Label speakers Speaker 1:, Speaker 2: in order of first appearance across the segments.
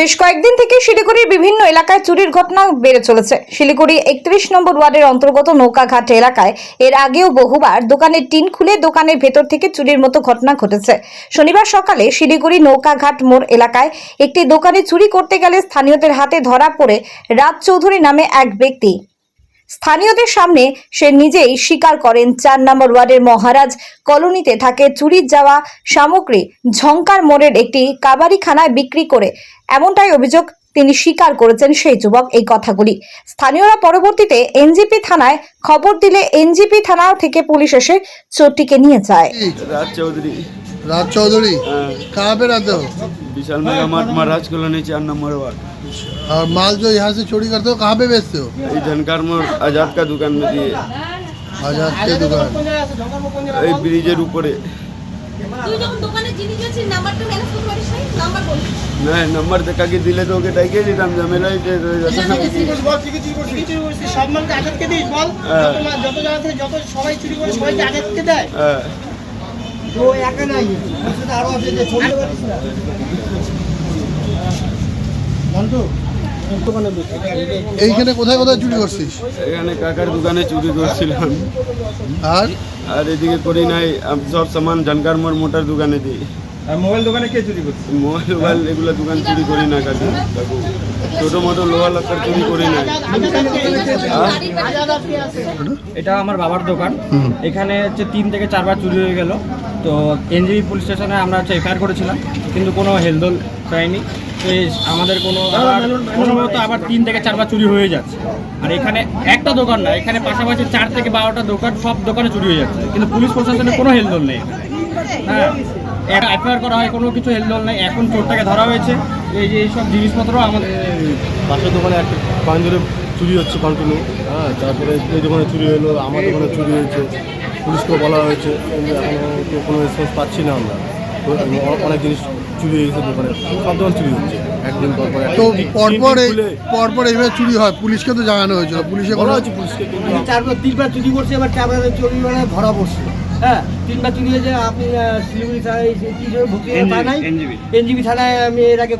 Speaker 1: বেশ কয়েকদিন থেকে শিলিগুড়ির বিভিন্ন এলাকায় চুরির ঘটনা বেড়ে চলেছে। শিলিগুড়ি একত্রিশ নম্বর ওয়ার্ডের অন্তর্গত নৌকাঘাট এলাকায় এর আগেও বহুবার দোকানের টিন খুলে দোকানের ভেতর থেকে চুরির মতো ঘটনা ঘটেছে। শনিবার সকালে শিলিগুড়ি নৌকাঘাট মোড় এলাকায় একটি দোকানে চুরি করতে গেলে স্থানীয়দের হাতে ধরা পড়ে রাজ চৌধুরী নামে এক ব্যক্তি। স্থানীয়দের সামনে সে নিজেই স্বীকার করেন চার নম্বর ওয়ার্ডের মহারাজ। কলোনিতে থাকে চুরির যাওয়া সামগ্রী ঝঙ্কার মোড়ের একটি কাবারিখানায় বিক্রি করে। এমনটাই অভিযোগ তিনি স্বীকার করেছেন সেই যুবক এই কথাগুলি। স্থানীয়রা পরবর্তীতে এনজিপি থানায় খবর দিলে এনজিপি থানা থেকে পুলিশ এসে চোরটিকে নিয়ে যায়।
Speaker 2: রাজ চৌধুরী
Speaker 3: राज चौधरी
Speaker 2: हाँ,
Speaker 3: कहाँ पे रहते हो
Speaker 2: Vishal Mega Mart Maharaj colony चार नंबर वार्ड
Speaker 3: और माल जो यहाँ से चोरी करते हो कहाँ पे बेचते हो
Speaker 2: ये झनकार मोड़ आजाद का दुकान में दिए
Speaker 3: आजाद के दुकान
Speaker 2: এই ব্রিজের উপরে
Speaker 4: তুই যখন দোকানে জিনিস বেচিস নাম্বারটা ম্যানেজ করতে পারিস নাই নাম্বার বল
Speaker 2: না নাম্বার দেখা কি দিলে তো ওকে ডাইকে দিতাম ঝামেলা হয়েছে
Speaker 5: সব মালকে আজাদকে দিস বল
Speaker 2: হ্যাঁ।
Speaker 5: যত মাল- যত জায়গা থেকে যত সবাই চুরি করে সবাইকে আজাদকে দেয়
Speaker 2: হ্যাঁ,
Speaker 5: তো একা নাই। আরও আছে যে ছবি পারিস না? বন্ধু
Speaker 3: এইখানে কোথায় কোথায় চুরি করছিস?
Speaker 2: এখানে কাকার দোকানে চুরি করছিলাম।
Speaker 3: আর?
Speaker 2: আর এদিকে করি নাই সব সামান জানকার মোর মোটার দোকানে দিই।
Speaker 6: মোবাইল দোকানে কে চুরি করছে?
Speaker 2: মোবাইল মোবাইল এগুলো দোকান চুরি করি না ছোটো মোটো চুরি করি নাই
Speaker 5: আজাদ আপনি আছে
Speaker 6: এটা আমার বাবার দোকান। এখানে হচ্ছে তিন থেকে চারবার চুরি হয়ে গেল। তো এনজিবি পুলিশ স্টেশনে আমরা হচ্ছে এফআইআর করেছিলাম কিন্তু কোনো হেলদোল পাইনি। তো এই আমাদের কোনো মতো আবার তিন থেকে চারবার চুরি হয়ে যাচ্ছে। আর এখানে একটা দোকান না এখানে পাশাপাশি চার থেকে বারোটা দোকান সব দোকানে চুরি হয়ে যাচ্ছে। কিন্তু পুলিশ প্রশাসনের কোনো হেলদোল নেই। এফআইআর করা হয় কোনো কিছু হেলদোল নেই এখন চোরটাকে ধরা হয়েছে। এই যে এইসব জিনিসপত্র আমাদের
Speaker 7: পাশের দোকানে একটা কয়েন ধরে চুরি হচ্ছে কন্টিনিউ হ্যাঁ তারপরে এই দোকানে চুরি হলো আমার দোকানে চুরি হয়েছে। পুলিশকেও বলা হয়েছে। কিন্তু এখনও কোনো রেসপন্স পাচ্ছি না আমরা। অনেক জিনিস চুরি হয়ে গেছে দোকানে। সব দোকান চুরি হচ্ছে। একদিন পর পর
Speaker 3: তো পরপর এই পরপর এইভাবে চুরি হয়। পুলিশকে তো জানানো হয়েছিল। পুলিশে
Speaker 7: বলা হয়েছে পুলিশকে কিন্তু
Speaker 5: চারবার তিনবার চুরি করছি এবার চারবার চুরি মানে ধরা পড়ছে। হ্যাঁ তিনবার চুরি হয়েছে আপনি শিলিগুড়ি থানায় কি জন্য থানায় এনজিবি থানায় আমি এর আগে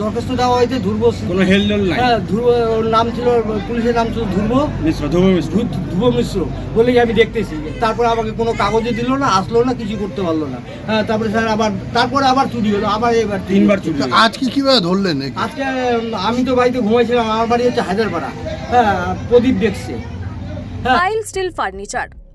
Speaker 5: দরখাস্ত দেওয়া হয়েছে ধ্রুব
Speaker 6: কোনো হেলদোল নাই।
Speaker 5: হ্যাঁ ধ্রুব ওর নাম ছিল পুলিশের নাম ছিল ধ্রুব।
Speaker 6: মিশ্র ধ্রুব মিশ্র।
Speaker 5: ধ্রুব মিশ্র বলে যে আমি দেখতেছি। তারপরে আমাকে কোনো কাগজে দিল না আসলো না কিছু করতে পারল না। হ্যাঁ তারপরে স্যার আবার তারপরে আবার চুরি হলো আবার এবার
Speaker 6: তিনবার চুরি।
Speaker 3: আজকে কীভাবে ধরলেন
Speaker 5: আজকে আমি তো বাড়িতে ঘুমাইছিলাম আমার বাড়ি হচ্ছে হাজারপাড়া। হ্যাঁ প্রদীপ দেখছে
Speaker 8: টাইল স্টিল ফার্নিচার